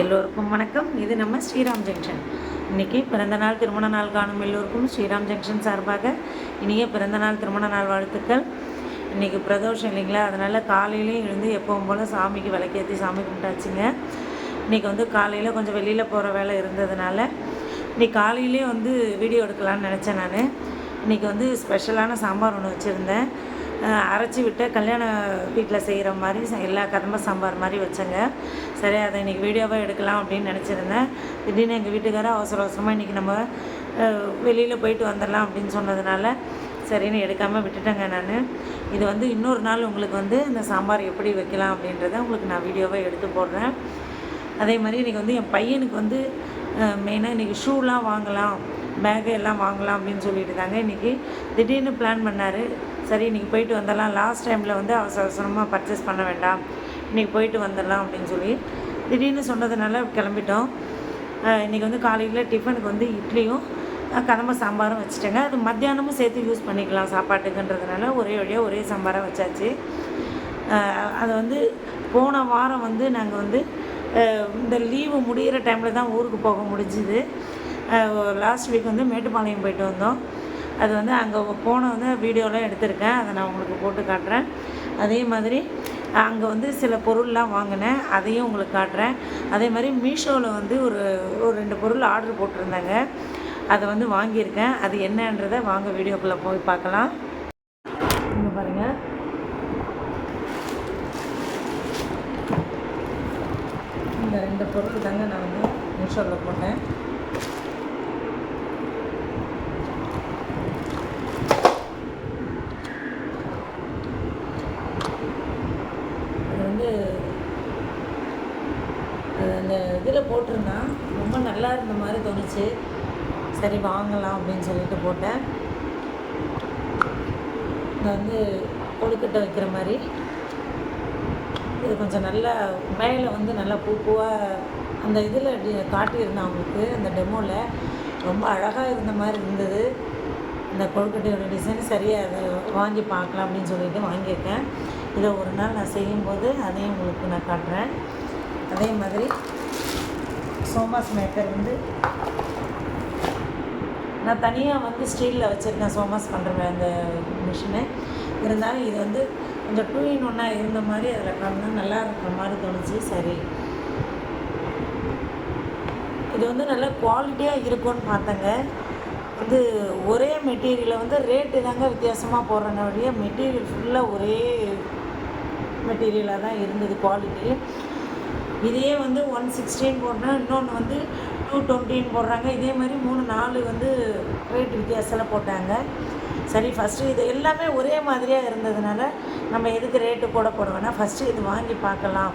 எல்லோருக்கும் வணக்கம். இது நம்ம ஸ்ரீராம் ஜங்ஷன். இன்றைக்கி பிறந்த நாள் திருமண நாள் காணும் எல்லோருக்கும் ஸ்ரீராம் ஜங்ஷன் சார்பாக இனிய பிறந்தநாள் திருமண நாள் வாழ்த்துக்கள். இன்றைக்கி பிரதோஷம் இல்லைங்களா? அதனால் காலையிலேயும் எழுந்து எப்பவும் போல் சாமிக்கு விளக்கேற்றி சாமி கும்பிட்டாச்சுங்க. இன்றைக்கி வந்து காலையில் கொஞ்சம் வெளியில் போகிற வேலை இருந்ததுனால இன்றைக்கி காலையிலே வந்து வீடியோ எடுக்கலாம்னு நினச்சேன் நான். இன்றைக்கி வந்து ஸ்பெஷலான சாம்பார் ஒன்று வச்சுருந்தேன். அரைச்சி விட்டு கல்யாண வீட்டில் செய்கிற மாதிரி ச- எல்லா கதம்ப சாம்பார் மாதிரி வச்சேங்க. சரி அதை இன்றைக்கி வீடியோவாக எடுக்கலாம் அப்படின்னு நினச்சிருந்தேன். திடீர்னு எங்கள் வீட்டுக்காரர் அவசர அவசரமாக இன்றைக்கி நம்ம வெளியில் போயிட்டு வந்துடலாம் அப்படின்னு சொன்னதுனால சரின்னு எடுக்காமல் விட்டுட்டேங்க நான். இது வந்து இன்னொரு நாள் உங்களுக்கு வந்து இந்த சாம்பார் எப்படி வைக்கலாம் அப்படின்றத உங்களுக்கு நான் வீடியோவாக எடுத்து போடுறேன். அதே மாதிரி இன்றைக்கி வந்து என் பையனுக்கு வந்து மெயினாக இன்றைக்கி ஷூலாம் வாங்கலாம் பேகு எல்லாம் வாங்கலாம் அப்படின்னு சொல்லிட்டு தாங்க இன்றைக்கி திடீர்னு பிளான் பண்ணார். சரி இன்றைக்கி போயிட்டு வந்துடலாம் லாஸ்ட் டைமில் வந்து அவசர அவசரமாக பர்ச்சேஸ் பண்ண வேண்டாம். இன்றைக்கி போயிட்டு வந்துடலாம் அப்படின்னு சொல்லி திடீர்னு சொன்னதுனால கிளம்பிட்டோம். இன்றைக்கி வந்து காலையில் டிஃபனுக்கு வந்து இட்லியும் கதம்ப சாம்பாரும் வச்சுட்டேங்க. அது மத்தியானமும் சேர்த்து யூஸ் பண்ணிக்கலாம் சாப்பாட்டுக்குன்றதுனால ஒரே வழியாக ஒரே சாம்பாராக வச்சாச்சு. அது வந்து போன வாரம் வந்து நாங்கள் வந்து இந்த லீவு முடிகிற டைமில் தான் ஊருக்கு போக முடிஞ்சுது. லாஸ்ட் வீக் வந்து மேட்டுப்பாளையம் போயிட்டு வந்தோம். அது வந்து அங்கே போன வந்து வீடியோலாம் எடுத்திருக்கேன். அதை நான் உங்களுக்கு போட்டு காட்டுறேன். அதே மாதிரி அங்கே வந்து சில பொருள்லாம் வாங்கினேன். அதையும் உங்களுக்கு காட்டுறேன். அதே மாதிரி மீஷோவில் வந்து ஒரு ஒரு ரெண்டு பொருள் ஆர்டர் போட்டிருந்தாங்க. அதை வந்து வாங்கியிருக்கேன். அது என்னன்றதை வாங்க வீடியோக்குள்ளே போய் பார்க்கலாம். இங்கே பாருங்கள் இந்த ரெண்டு பொருள் தாங்க நான் வந்து மீஷோவில் போட்டேன் அது வந்து அது அந்த இதில் போட்டிருந்தான். ரொம்ப நல்லா இருந்த மாதிரி தோணுச்சு. சரி வாங்கலாம் அப்படின்னு சொல்லிட்டு போட்டேன். இது வந்து கொழுக்கட்டை வைக்கிற மாதிரி. இது கொஞ்சம் நல்லா மேலே வந்து நல்லா பூ பூவாக அந்த இதில் காட்டியிருந்தேன் அவங்களுக்கு அந்த டெமோவில் ரொம்ப அழகாக இருந்த மாதிரி இருந்தது. இந்த கொழுக்கட்டையோட டிசைன் சரியாக அதை வாங்கி பார்க்கலாம் அப்படின்னு சொல்லிட்டு வாங்கியிருக்கேன். இதை ஒரு நாள் நான் செய்யும்போது அதையும் உங்களுக்கு நான் காட்டுறேன். அதே மாதிரி சோமாஸ் மேக்கர் வந்து நான் தனியாக வந்து ஸ்டீலில் வச்சுருக்கேன் சோமாஸ் பண்ணுறேன் அந்த மிஷினு இருந்தாலும் இது வந்து கொஞ்சம் டூ இன் ஒன்றா இருந்த மாதிரி அதில் கலந்து நல்லா இருக்கிற மாதிரி தோணுச்சு. சரி. இது வந்து நல்ல குவாலிட்டியாக இருக்கும்னு பார்த்தேங்க. வந்து ஒரே மெட்டீரியலை வந்து ரேட்டு தாங்க வித்தியாசமாக போடுறேன் வழிய மெட்டீரியல் ஃபுல்லாக ஒரே மெட்டீரியலாக தான் இருந்தது குவாலிட்டி இதையே வந்து ஒன் சிக்ஸ்டீன் போடுறேன் இன்னொன்று வந்து டூ டுவெண்ட்டின்னு போடுறாங்க. இதே மாதிரி மூணு நாலு வந்து ரேட் வித்தியாசத்தில் போட்டாங்க. சரி ஃபஸ்ட்டு இது எல்லாமே ஒரே மாதிரியாக இருந்ததுனால நம்ம எதுக்கு ரேட்டு கூட போட வேணாம். ஃபஸ்ட்டு இது வாங்கி பார்க்கலாம்.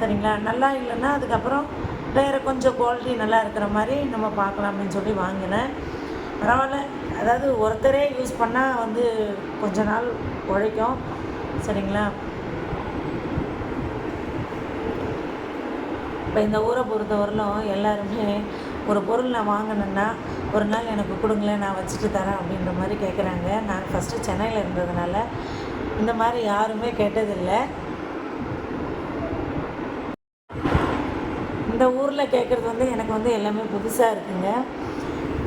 சரிங்களா? நல்லா இல்லைன்னா அதுக்கப்புறம் வேறு கொஞ்சம் குவாலிட்டி நல்லா இருக்கிற மாதிரி நம்ம பார்க்கலாம் அப்படின்னு சொல்லி வாங்கினேன். பரவாயில்ல. அதாவது ஒருத்தரே யூஸ் பண்ணால் வந்து கொஞ்ச நாள் உழைக்கும். சரிங்களா? இப்போ இந்த ஊரை பொறுத்தவரையிலும் எல்லாருமே ஒரு பொருள் நான் வாங்கினேன்னா ஒரு நாள் எனக்கு கொடுங்களேன் நான் வச்சுட்டு தரேன் அப்படின்ற மாதிரி கேட்குறாங்க நான் ஃபஸ்ட்டு சென்னையில் இருந்ததுனால இந்த மாதிரி யாருமே கேட்டதில்லை. இந்த ஊரில் கேட்குறது வந்து எனக்கு வந்து எல்லாமே புதுசாக இருக்குங்க.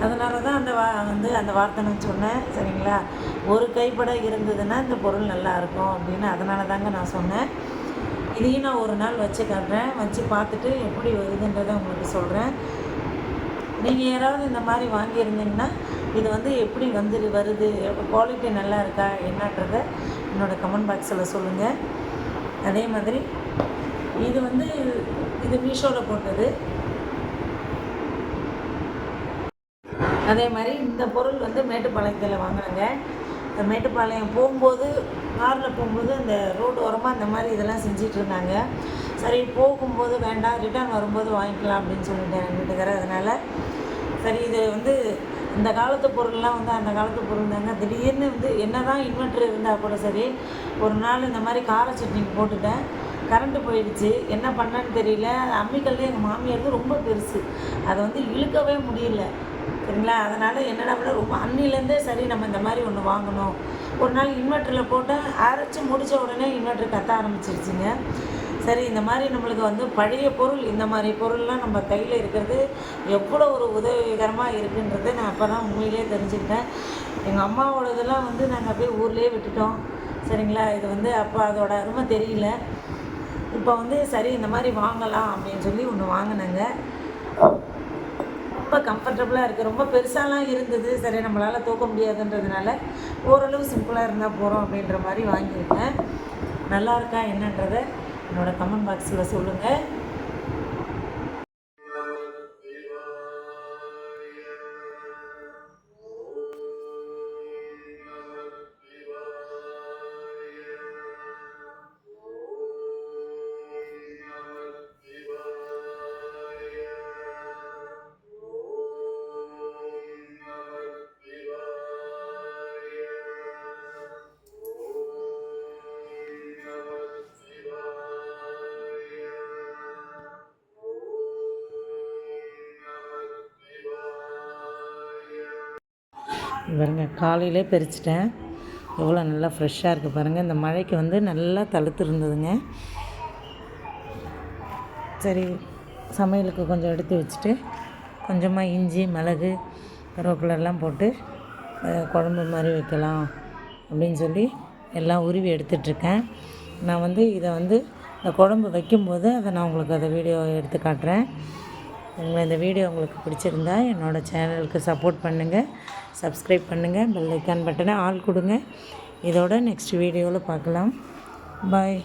அதனால தான் அந்த வா வந்து அந்த வார்த்தை நான் சொன்னேன். சரிங்களா? ஒரு கைப்பட இருந்ததுன்னா இந்த பொருள் நல்லா இருக்கும் அப்படின்னு அதனால தாங்க நான் சொன்னேன். இதையும் நான் ஒரு நாள் வச்சு காட்டுறேன். வச்சு பார்த்துட்டு எப்படி வருதுன்றதை உங்களுக்கு சொல்கிறேன் நீங்கள் யாராவது இந்த மாதிரி வாங்கியிருந்தீங்கன்னா இது வந்து எப்படி வந்து வருது குவாலிட்டி நல்லா இருக்கா என்னன்றதை என்னோடய கமெண்ட் பாக்ஸில் சொல்லுங்கள் அதே மாதிரி இது வந்து இது மீஷோவில் போட்டது. அதே மாதிரி இந்த பொருள் வந்து மேட்டுப்பாளையத்தில் வாங்கினாங்க. இந்த மேட்டுப்பாளையம் போகும்போது காரில் போகும்போது அந்த ரோடு ஓரமாக இந்த மாதிரி இதெல்லாம் செஞ்சிட்டு இருந்தாங்க. சரி போகும்போது வேண்டாம் ரிட்டர்ன் வரும்போது வாங்கிக்கலாம் அப்படின்னு சொல்லிட்டேன் எங்கள் வீட்டுக்காரர். அதனால் சரி இது வந்து இந்த காலத்து பொருள்லாம் வந்து அந்த காலத்து பொருள் தாங்க. திடீர்னு வந்து என்ன தான் இன்வெர்ட்ரு இருந்தால் கூட சரி ஒரு நாள் இந்த மாதிரி கார சட்னிக்கு போட்டுட்டேன். கரண்ட்டு போயிடுச்சு. என்ன பண்ணேன்னு தெரியல. அம்மிக்கல்லே எங்கள் மாமியார் ரொம்ப பெருசு. அதை வந்து இழுக்கவே முடியல. சரிங்களா? அதனால் என்னடா ரொம்ப அன்னிலேருந்தே சரி நம்ம இந்த மாதிரி ஒன்று வாங்கணும். ஒரு நாள் இன்வெர்ட்டரில் போட்டால் அரைச்சி முடித்த உடனே இன்வெர்ட்ரு கத்த ஆரம்பிச்சிருச்சுங்க. சரி இந்த மாதிரி நம்மளுக்கு வந்து பழைய பொருள் இந்த மாதிரி பொருள்லாம் நம்ம கையில் இருக்கிறது எவ்வளோ ஒரு உதவிகரமாக இருக்குன்றதை நான் அப்போ தான் உண்மையிலேயே தெரிஞ்சுக்கிட்டேன். எங்கள் அம்மாவோட இதெல்லாம் வந்து நாங்கள் அப்படியே ஊர்லேயே விட்டுட்டோம். சரிங்களா? இது வந்து அப்போ அதோட அருமை தெரியல. இப்போ வந்து சரி இந்த மாதிரி வாங்கலாம் அப்படின்னு சொல்லி ஒன்று வாங்கினேங்க. ரொம்ப கம்ஃபர்டபுளாக இருக்குது ரொம்ப பெருசாலாம் இருந்தது. சரி நம்மளால் தூக்க முடியாதுன்றதுனால ஓரளவு சிம்பிளாக இருந்தால் போகிறோம் அப்படின்ற மாதிரி வாங்கியிருக்கேன். நல்லா இருக்கா என்னன்றதை என்னோடய கமெண்ட் பாக்ஸில் சொல்லுங்கள் பாருங்கள் காலையிலே பறிச்சிட்டேன் எவ்வளோ நல்லா ஃப்ரெஷ்ஷாக இருக்குது பாருங்கள் இந்த மழைக்கு வந்து நல்லா தழுத்து இருந்ததுங்க. சரி சமையலுக்கு கொஞ்சம் எடுத்து வச்சுட்டு கொஞ்சமாக இஞ்சி மிளகு கருவேப்பிலெல்லாம் போட்டு குழம்பு மாதிரி வைக்கலாம் அப்படின்னு சொல்லி எல்லாம் உருவி எடுத்துட்ருக்கேன். நான் வந்து இதை வந்து இந்த குழம்பு வைக்கும்போது அதை நான் உங்களுக்கு அதை வீடியோ எடுத்து காட்டுறேன். உங்களை இந்த வீடியோ உங்களுக்கு பிடிச்சிருந்தா என்னோடய சேனலுக்கு சப்போர்ட் பண்ணுங்கள் சப்ஸ்கிரைப் பண்ணுங்கள் பெல் ஐக்கான் பட்டனை ஆள் கொடுங்க. இதோட நெக்ஸ்ட் வீடியோவில் பார்க்கலாம். பாய்